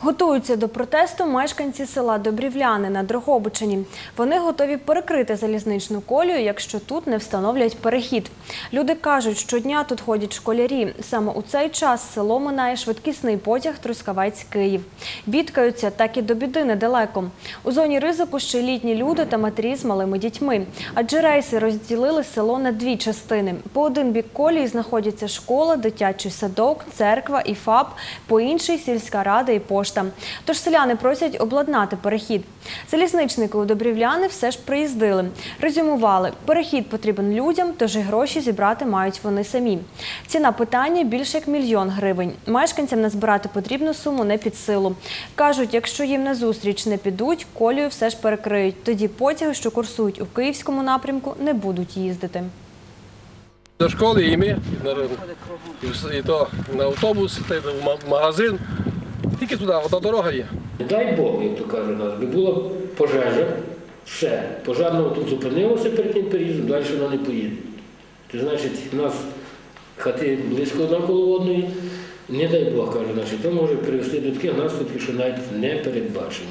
Готуються до протесту мешканці села Добрівляни на Дрогобичині. Вони готові перекрити залізничну колію, якщо тут не встановлять перехід. Люди кажуть, щодня тут ходять школярі. Саме у цей час село минає швидкісний потяг Трускавець-Київ. Бідкаються так і до біди недалеко. У зоні ризику ще літні люди та матері з малими дітьми. Адже рейси розділили село на дві частини. По один бік колії знаходяться школа, дитячий садок, церква і ФАП, по інший сільська рада і пошта. Тож селяни просять обладнати перехід. Залізничники у Добрівляни все ж приїздили. Резюмували, перехід потрібен людям, тож і гроші зібрати мають вони самі. Ціна питання більше як мільйон гривень. Мешканцям назбирати потрібну суму не під силу. Кажуть, якщо їм на зустріч не підуть, колію все ж перекриють. Тоді потяги, що курсують у київському напрямку, не будуть їздити. До школи і ми, і то на автобус, та й в магазин. Тільки туди, ота дорога є. Дай Бог, як то каже нас, би була пожежа, все. Пожарного тут зупинилося перед тим переїздом, далі вона не поїде. Це значить, у нас хати близько навколо одної, не дай Бог, каже, значить, то може привести до таких наслідків, що навіть не передбачені.